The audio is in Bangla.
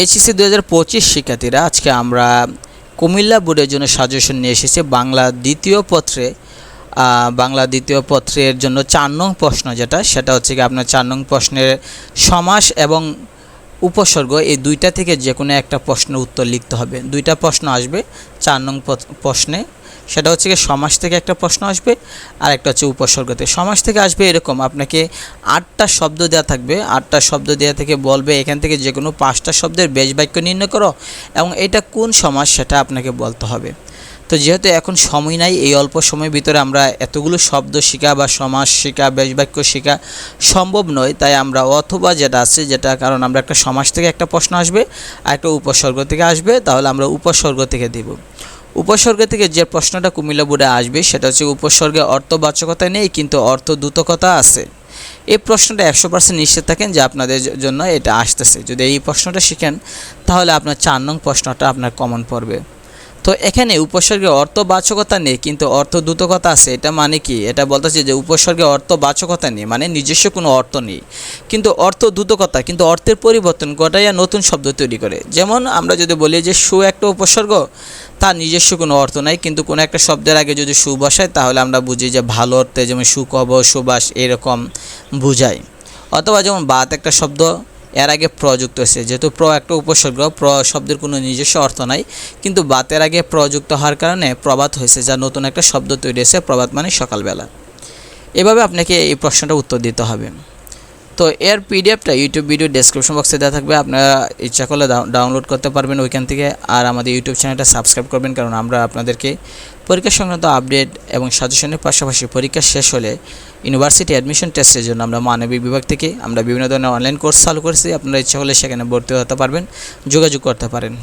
এইচএসসি দু হাজার পঁচিশ শিক্ষার্থীরা আজকে আমরা কুমিল্লা বোর্ডের জন্য সাজেশন নিয়ে এসেছি। বাংলা দ্বিতীয় পত্রে বাংলা দ্বিতীয় পত্রের জন্য চার নং প্রশ্ন যেটা, সেটা হচ্ছে কি আপনার চার নং প্রশ্নের সমাস এবং উপসর্গ, এই দুইটা থেকে যে কোনো একটা প্রশ্নের উত্তর লিখতে হবে। দুইটা প্রশ্ন আসবে, চার নং প্রশ্নে। সেটা হচ্ছে কি সমাজ থেকে একটা প্রশ্ন আসবে আর একটা হচ্ছে উপসর্গ থেকে সমাস থেকে আসবে এরকম, আপনাকে আটটা শব্দ দেওয়া থাকবে, আটটা শব্দ দেওয়া থেকে বলবে, এখান থেকে যে কোনো পাঁচটা শব্দের বেশ বাক্য নির্ণয় করো, এবং এটা কোন সমাজ সেটা আপনাকে বলতে হবে। তো যেহেতু এখন সময় নাই, এই অল্প সময়ের ভিতরে আমরা এতগুলো শব্দ শেখা বা সমাস শেখা বেশ বাক্য শেখা সম্ভব নয়। তাই আমরা অথবা যেটা আছে, যেটা কারণ আমরা একটা সমাজ থেকে একটা প্রশ্ন আসবে, আর একটা উপসর্গ থেকে আসবে, তাহলে আমরা উপসর্গ থেকে দেব। উপসর্গ থেকে যে প্রশ্নটা কুমিল্লা বোর্ডে আসবে, সেটা হচ্ছে উপসর্গে অর্থবাচকতা নেই, কিন্তু অর্থ দ্রুতকতা আছে। এই প্রশ্নটা একশো পার্সেন্ট নিশ্চিত থাকেন যে আপনাদের জন্য এটা আসতেছে। যদি এই প্রশ্নটা শিখেন, তাহলে আপনার চার নং প্রশ্নটা আপনার কমন পড়বে। তো এখানে উপসর্গে অর্থবাচকতা নেই, কিন্তু অর্থ দ্রুতকতা আছে, এটা মানে কি? এটা বলতেছে যে উপসর্গে অর্থবাচকতা নেই মানে নিজস্ব কোনো অর্থ নেই। কিন্তু অর্থ দ্রুতকতা কিন্তু অর্থের পরিবর্তন ঘটাইয়া নতুন শব্দ তৈরি করে। যেমন আমরা যদি বলি যে সু একটা উপসর্গ, তার নিজস্ব কোনো অর্থ নাই, কিন্তু কোনো একটা শব্দের আগে যদি সু বসায়, তাহলে আমরা বুঝি যে ভালো অর্থে যেমন সুকব সুবাস, এরকম বুঝায়। অথবা যেমন বাত একটা শব্দ এর আগে প্রযুক্ত হয়েছে। যেহেতু প্র একটা উপসর্গ, প্র শব্দের কোনো নিজস্ব অর্থ নাই, কিন্তু বাতের আগে প্রযুক্ত হওয়ার কারণে প্রবাদ হয়েছে, যা নতুন একটা শব্দ তৈরি হয়েছে, প্রবাদ মানে সকালবেলা। এভাবে আপনাকে এই প্রশ্নটা উত্তর দিতে হবে। তো এর পিডিএফটা ইউটিউব ভিডিও ডেসক্রিপশন বক্সে দেওয়া থাকবে। আপনারা ইচ্ছা করলে ডাউনলোড করতে পারবেন ওইখান থেকে। আর আমাদের ইউটিউব চ্যানেলটা সাবস্ক্রাইব করবেন, কারণ আমরা আপনাদেরকে পরীক্ষা সংক্রান্ত আপডেট এবং সাজেশনের পাশাপাশি পরীক্ষা শেষ হলে ইউনিভার্সিটি অ্যাডমিশন টেস্টের জন্য আমরা মানবিক বিভাগ থেকে আমরা বিভিন্ন ধরনের অনলাইন কোর্স চালু করেছি। আপনারা ইচ্ছা হলে সেখানে ভর্তি হতে পারবেন, যোগাযোগ করতে পারেন।